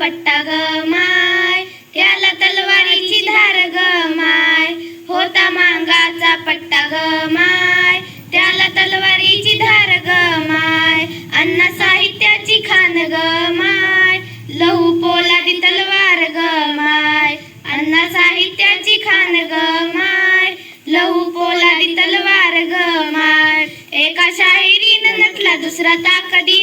पट्टा ग माय. त्याला तलवारीची धार ग माय. होता मांगाचा पट्टा ग माय. त्याला तलवारीची धार ग माय. अण्णा साहित्याची खान ग माय. लहू पोलादी तलवार ग माय. अण्णा साहित्याची खान ग माय. लहू पोलादी तलवार ग माय. एका शाहिरी नटला दुसरा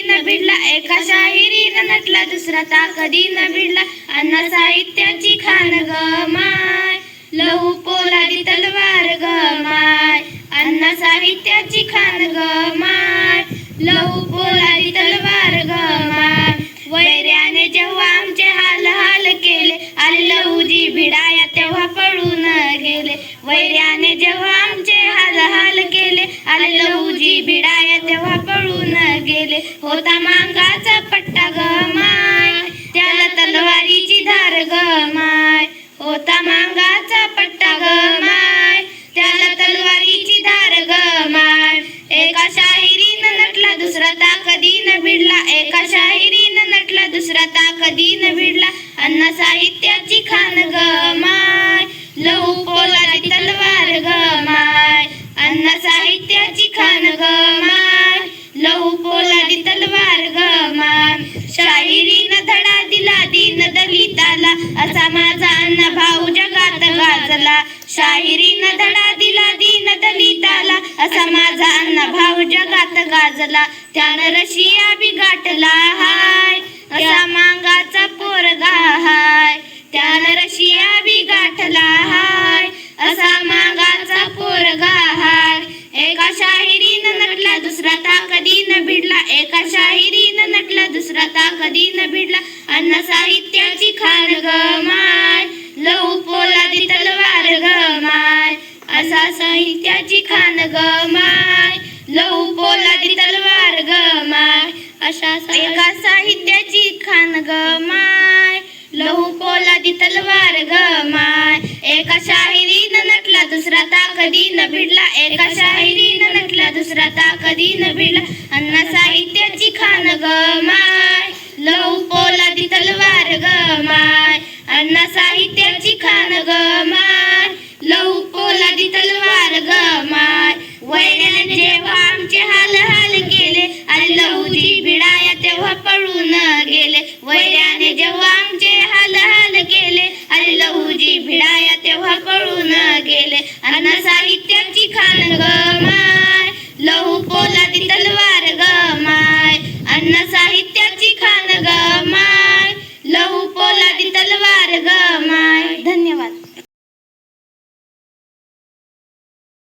न भिडला एका शाहिरीनं नटला दुसरा ता कधी न भिडला अन्न साहित्याची खान ग माय. लहू पोलादी तलवार ग माय. अन्न साहित्याची खान ग माय. लहू पोलादी तलवार ग माय. वैऱ्याने जेव्हा आमचे हाल हाल केले आले लहूजी भिडाया तेव्हा पळून गेले. वैर होता मांगाचा पट्टा ग माय. त्याला तलवारीची धार ग माय. होता मांगाचा पट्टा ग माय. त्याला तलवारीची धार ग माय. एका शाहिरीनं नटला दुसरा ताकदीनं भिडला. एका शाहिरीनं नटला दुसरा ताकदीनं भिडला. अन्न साहित्याची खान ग माय. लहू पोलादी तलवार ग माय. अण्णा साहित्याची खान ग झाला शाहिरीनं धडा दिला दीन दलिताला असा माझा अण्णा भाऊ जगात गाजला. त्यानं रशिया बी गाठला हाय. असा मांगाचा पोरगा हाय. त्यानं रशिया बी गाठला हाय. असा मांगाचा पोरगा हाय. एका शाहिरीनं नटला दुसरा ताकदीनं भिडला. एका शाहिरीनं नटला दुसरा ताकदीनं भिडला. अन्न साहित्याची खारग ग माय. असा साहित्याची खान ग माय. लहू पोलादी तलवार ग माय. अशा एका साहित्याची खान ग माय. लहू पोलादी तलवार ग माय. एका शाहिरीनं नटला दुसरा ताकदीनं भिडला. एका शाहिरीनं नटला दुसरा ताकदीनं भिडला. अण्णा साहित्याची खान ग माय. लहू पोलादी तलवार ग माय. अण्णा साहित्याची